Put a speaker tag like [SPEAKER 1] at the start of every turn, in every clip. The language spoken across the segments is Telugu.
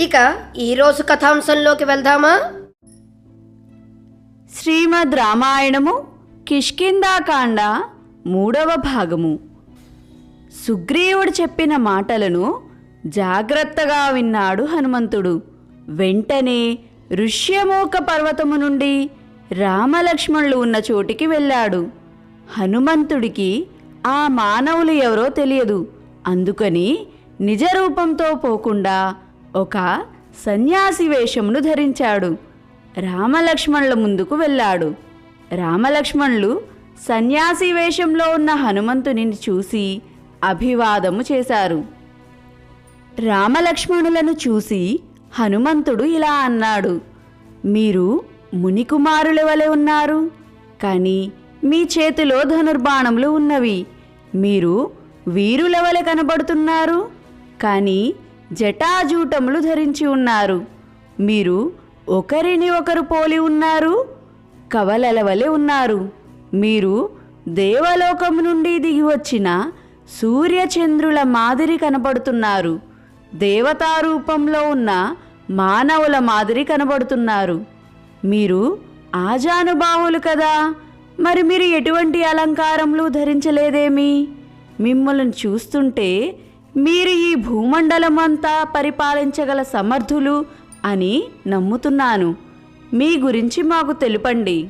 [SPEAKER 1] ఇక ఈరోజు కథాంశంలోకి వెళ్దామా?
[SPEAKER 2] శ్రీమద్ రామాయణము కిష్కిందాకాండ మూడవ భాగము. సుగ్రీవుడు చెప్పిన మాటలను జాగ్రత్తగా విన్నాడు హనుమంతుడు. వెంటనే ఋష్యమూక పర్వతము నుండి రామలక్ష్మణులు ఉన్న చోటికి వెళ్ళాడు. హనుమంతుడికి ఆ మానవులు ఎవరో తెలియదు. అందుకని నిజ రూపంతో పోకుండా ఒక సన్యాసి వేషమును ధరించాడు. రామలక్ష్మణుల ముందుకు వెళ్ళాడు. రామలక్ష్మణులు సన్యాసి వేషంలో ఉన్న హనుమంతుని చూసి అభివాదము చేశారు. రామలక్ష్మణులను చూసి హనుమంతుడు ఇలా అన్నాడు మీరు మునికుమారుల వలె ఉన్నారు కానీ మీ చేతిలో ధనుర్బాణములు ఉన్నవి. మీరు వీరుల వలె కనబడుతున్నారు కానీ జటాజూటములు ధరించి ఉన్నారు. మీరు ఒకరిని ఒకరు పోలి ఉన్నారు కవలల వలె ఉన్నారు. మీరు దేవలోకము నుండి దిగి వచ్చిన సూర్యచంద్రుల మాదిరి కనబడుతున్నారు. దేవతారూపంలో ఉన్న మానవుల మాదిరి కనబడుతున్నారు. మీరు ఆజానుబాహులు కదా మరి మీరు ఎటువంటి అలంకారములు ధరించలేదేమి? మిమ్మల్ని చూస్తుంటే మీరు ఈ భూమండలమంతా పరిపాలించగల సమర్థులు అని నమ్ముతున్నాను. మీ గురించి మాకు తెలుపండి.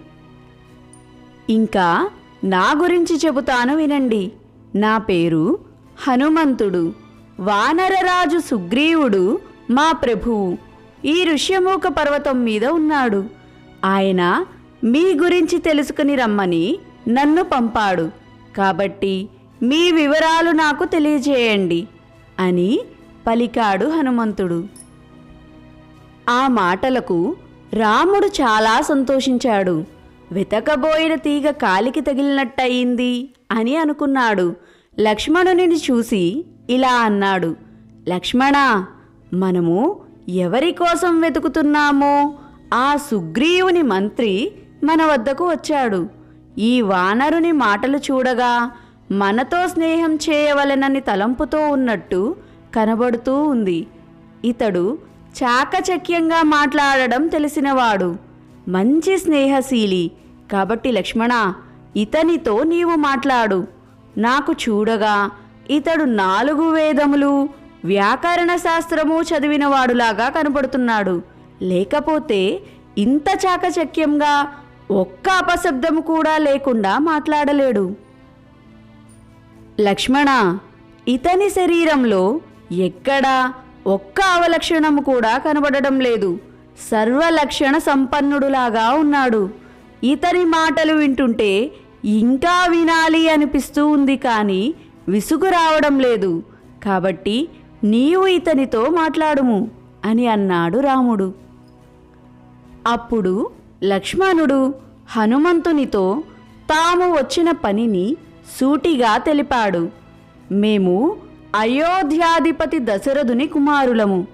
[SPEAKER 2] ఇంకా నా గురించి చెబుతాను వినండి. నా పేరు హనుమంతుడు. వానరరాజు సుగ్రీవుడు మా ప్రభువు. ఈ ఋష్యమూక పర్వతం మీద ఉన్నాడు. ఆయన మీ గురించి తెలుసుకుని రమ్మని నన్ను పంపాడు. కాబట్టి మీ వివరాలు నాకు తెలియజేయండి. అని పలికాడు హనుమంతుడు. ఆ మాటలకు రాముడు చాలా సంతోషించాడు. వెతకబోయిన తీగ కాలికి తగిలినట్టయింది అని అనుకున్నాడు. లక్ష్మణునిని చూసి ఇలా అన్నాడు. లక్ష్మణ మనము ఎవరి కోసం వెతుకుతున్నామో ఆ సుగ్రీవుని మంత్రి మన వద్దకు వచ్చాడు. ఈ వానరుని మాటలు చూడగా మనతో స్నేహం చేయవలెనని తలంపుతో ఉన్నట్టు కనబడుతూ ఉంది. ఇతడు చాకచక్యంగా మాట్లాడడం తెలిసినవాడు. మంచి స్నేహశీలి. కాబట్టి లక్ష్మణ ఇతనితో నీవు మాట్లాడు. నాకు చూడగా ఇతడు నాలుగు వేదములు వ్యాకరణ శాస్త్రము చదివినవాడులాగా కనబడుతున్నాడు. లేకపోతే ఇంత చాకచక్యంగా ఒక్క అపశబ్దము కూడా లేకుండా మాట్లాడలేడు. లక్ష్మణ ఇతని శరీరంలో ఎక్కడా ఒక్క అవలక్షణము కూడా కనబడడం లేదు. సర్వలక్షణ సంపన్నుడులాగా ఉన్నాడు. ఇతని మాటలు వింటుంటే ఇంకా వినాలి అనిపిస్తూ ఉంది కానీ విసుగు రావడం లేదు. కాబట్టి నీవు ఇతనితో మాట్లాడుము అని అన్నాడు రాముడు. అప్పుడు లక్ష్మణుడు హనుమంతునితో తాము వచ్చిన పనిని సూటిగా తెలిపాడు. మేము అయోధ్యాధిపతి దశరథుని కుమారులము.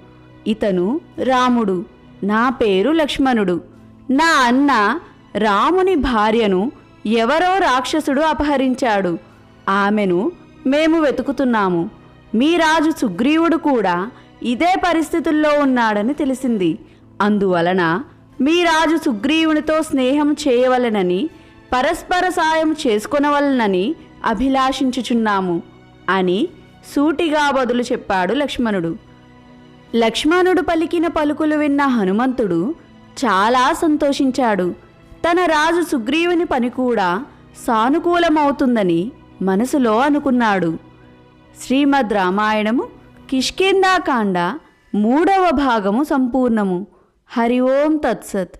[SPEAKER 2] ఇతను రాముడు. నా పేరు లక్ష్మణుడు. నా అన్న రాముని భార్యను ఎవరో రాక్షసుడు అపహరించాడు. ఆమెను మేము వెతుకుతున్నాము. మీ రాజు సుగ్రీవుడు కూడా ఇదే పరిస్థితుల్లో ఉన్నాడని తెలిసింది. అందువలన మీ రాజు సుగ్రీవునితో స్నేహం చేయవలెనని పరస్పర సాయం చేసుకొనవలనని అభిలాషించుచున్నాము అని సూటిగా బదులు చెప్పాడు లక్ష్మణుడు. లక్ష్మణుడు పలికిన పలుకులు విన్న హనుమంతుడు చాలా సంతోషించాడు. తన రాజు సుగ్రీవుని పని కూడా సానుకూలమవుతుందని మనసులో అనుకున్నాడు. శ్రీమద్ రామాయణము కిష్కిందాకాండ మూడవ భాగము సంపూర్ణము. హరి ఓం తత్సత్.